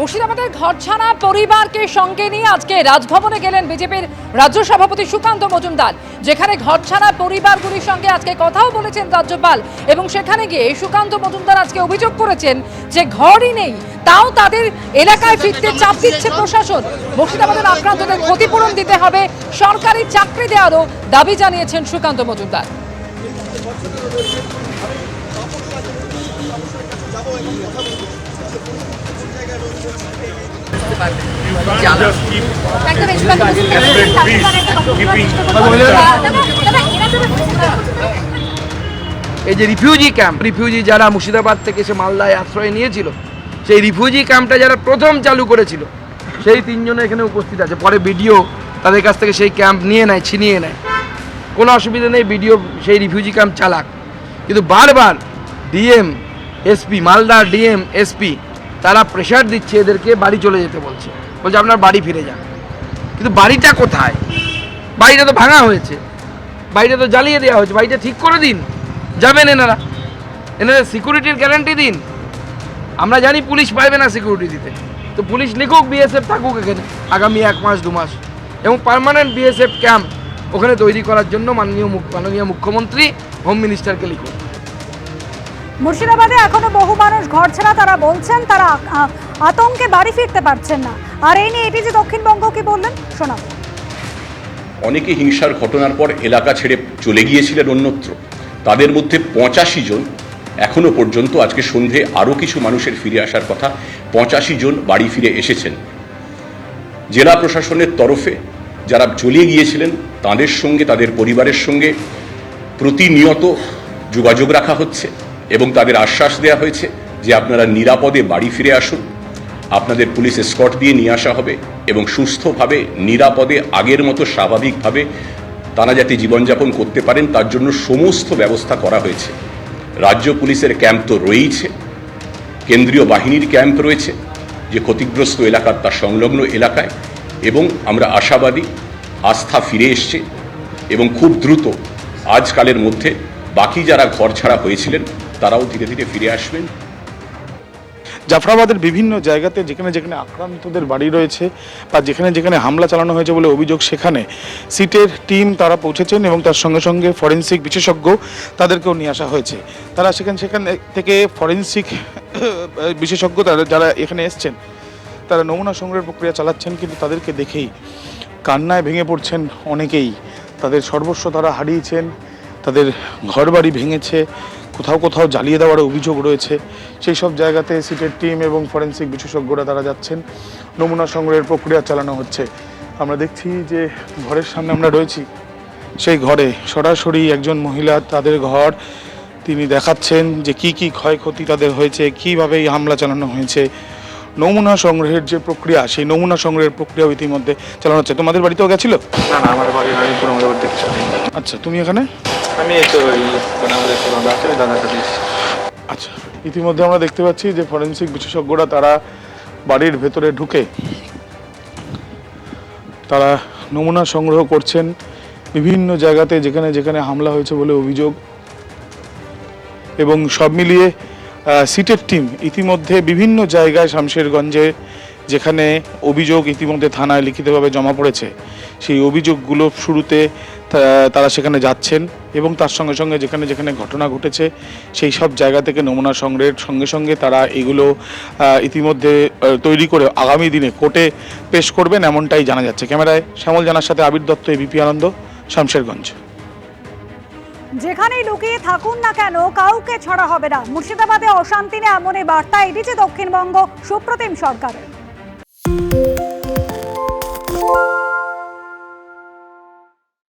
মুর্শিদাবাদের ঘরছানা পরিবারকে সঙ্গে নিয়ে আজকে রাজভবনে গেলেন বিজেপির রাজ্য সভাপতি সুকান্ত মজুমদার, যেখানে ঘরছানা পরিবারগুলির সঙ্গে আজকে কথাও বলেছেন রাজ্যপাল এবং সেখানে গিয়ে সুকান্ত মজুমদার আজকে অভিযোগ করেছেন যে ঘরই নেই, তাও তাদের এলাকায় ফিরতে চাপ দিচ্ছে প্রশাসন। মুর্শিদাবাদের আক্রান্তদের ক্ষতিপূরণ দিতে হবে, সরকারি চাকরি দেওয়ারও দাবি জানিয়েছেন সুকান্ত মজুমদার। এই যে রিফিউজি ক্যাম্প রিফিউজি যারা মুর্শিদাবাদ থেকে এসে মালদায় আশ্রয় নিয়েছিল, সেই রিফিউজি ক্যাম্পটা যারা প্রথম চালু করেছিল, সেই তিনজন এখানে উপস্থিত আছে। পরে বিডিও তাদের কাছ থেকে সেই ক্যাম্প নিয়ে নেয়, ছিনিয়ে নেয়। কোনো অসুবিধা নেই, বিডিও সেই রিফিউজি ক্যাম্প চালাক। কিন্তু বারবার DM SP, Malda DM, SP, তারা প্রেশার দিচ্ছে এদেরকে বাড়ি চলে যেতে বলছে। বলছে আপনার বাড়ি ফিরে যান। কিন্তু বাড়িটা কোথায়? বাড়িটা তো ভাঙা হয়েছে। বাড়িটা তো জ্বালিয়ে দেওয়া হয়েছে। বাড়িটা ঠিক করে দিন। যাবেন এনারা। এনারা সিকিউরিটির গ্যারান্টি দিন। আমরা জানি পুলিশ পারবে না সিকিউরিটি দিতে। তো পুলিশ লিখুক বিএসএফ থাকুক এখানে, আগামী এক মাস, দু মাস। এবং পার্মানেন্ট বিএসএফ ক্যাম্প ওখানে তৈরি করার জন্য মাননীয় মাননীয় মুখ্যমন্ত্রী হোম মিনিস্টারকে লিখুন। মুর্শিদাবাদে এখনও বহু মানুষ ঘর ছাড়া তারা বলছেন, তারা আতঙ্কে বাড়ি ফিরতে পারছেন না। আর এই নিয়ে এটি যে দক্ষিণবঙ্গ কি বললেন? শোনাবো। অনেকে হিংসার ঘটনার পর এলাকা ছেড়ে চলে গিয়েছিলেন অন্যত্র। তাদের মধ্যে পঁচাশি জন এখনও পর্যন্ত আজকে সন্ধে আরও কিছু মানুষের ফিরে আসার কথা, পঁচাশি জন বাড়ি ফিরে এসেছেন। জেলা প্রশাসনের তরফে যারা চলে গিয়েছিলেন, তাদের সঙ্গে, তাদের পরিবারের সঙ্গে প্রতিনিয়ত যোগাযোগ রাখা হচ্ছে। এবং তাদের আশ্বাস দেওয়া হয়েছে যে আপনারা নিরাপদে বাড়ি ফিরে আসুন। আপনাদের পুলিশ স্কট দিয়ে নিয়ে আসা হবে এবং সুস্থভাবে, নিরাপদে, আগের মতো স্বাভাবিকভাবে তারা যাতে জীবনযাপন করতে পারেন। তার জন্য সমস্ত ব্যবস্থা করা হয়েছে। রাজ্য পুলিশের ক্যাম্প তো রয়েইছে। কেন্দ্রীয় বাহিনীর ক্যাম্প রয়েছে, যে ক্ষতিগ্রস্ত এলাকার তার সংলগ্ন এলাকায়। এবং আমরা আশাবাদী, আস্থা ফিরে এসছে এবং খুব দ্রুত আজকালের মধ্যে বাকি যারা ঘর ছাড়া হয়েছিলেন তারাও ধীরে ধীরে ফিরে আসবেন। জাফরাবাদের বিভিন্ন জায়গাতে যেখানে যেখানে আক্রান্তদের বাড়ি রয়েছে বা যেখানে যেখানে হামলা চালানো হয়েছে বলে অভিযোগ, সেখানে সিটের টিম তারা পৌঁছেছেন এবং তার সঙ্গে সঙ্গে ফরেন্সিক বিশেষজ্ঞ তাদেরকেও নিয়ে আসা হয়েছে। তারা সেখানে সেখান থেকে ফরেন্সিক বিশেষজ্ঞ তারা যারা এখানে এসছেন, তারা নমুনা সংগ্রহের প্রক্রিয়া চালাচ্ছেন কিন্তু তাদেরকে দেখেই কান্নায় ভেঙে পড়ছেন অনেকেই। তাদের সর্বস্ব তারা হারিয়েছেন, তাদের ঘরবাড়ি ভেঙেছে কোথাও কোথাও জ্বালিয়ে দেওয়ার অভিযোগ রয়েছে। সেই সব জায়গাতে সিটের টিম এবং ফরেন্সিক বিশেষজ্ঞরা তারা যাচ্ছেন। নমুনা সংগ্রহের প্রক্রিয়া চালানো হচ্ছে। আমরা দেখছি যে ঘরের সামনে আমরা রয়েছি। সেই ঘরে সরাসরি একজন মহিলা তাদের ঘর তিনি দেখাচ্ছেন যে কি কি ক্ষয়ক্ষতি তাদের হয়েছে কীভাবে এই হামলা চালানো হয়েছে। নমুনা সংগ্রহের যে প্রক্রিয়া সেই নমুনা সংগ্রহের প্রক্রিয়াও ইতিমধ্যে চালানো হচ্ছে। তোমাদের বাড়িতেও গেছিল? না না আমার বাড়ি আমাদের বাড়ি আচ্ছা তুমি এখানে? আমি এই তো কাছে আচ্ছা ইতিমধ্যে আমরা দেখতে পাচ্ছি যে ফরেন্সিক বিশেষজ্ঞরা তারা বাড়ির ভেতরে ঢুকে তারা নমুনা সংগ্রহ করছেন বিভিন্ন জায়গাতে যেখানে যেখানে হামলা হয়েছে বলে অভিযোগ এবং সব মিলিয়ে সিটের টিম ইতিমধ্যে বিভিন্ন জায়গায় শামশেরগঞ্জে যেখানে অভিযোগ ইতিমধ্যে থানায় লিখিতভাবে জমা পড়েছে, সেই অভিযোগগুলো শুরুতে তারা সেখানে যাচ্ছেন এবং তার সঙ্গে সঙ্গে যেখানে যেখানে ঘটনা ঘটেছে, সেই সব জায়গা থেকে নমুনা সংগ্রহের সঙ্গে সঙ্গে তারা এগুলো ইতিমধ্যে তৈরি করে আগামী দিনে কোর্টে পেশ করবেন এমনটাই জানা যাচ্ছে। ক্যামেরায় শ্যামল জানার সাথে আবির দত্ত এবিপি আনন্দ, শামশেরগঞ্জ। যেখানেই লুকিয়ে থাকুন না কেন, কাউকে ছড়া হবে না। মুর্শিদাবাদে অশান্তি নেই এমনই বার্তা এটি যে দক্ষিণবঙ্গ, সুপ্রতিম সরকারের। Thank you.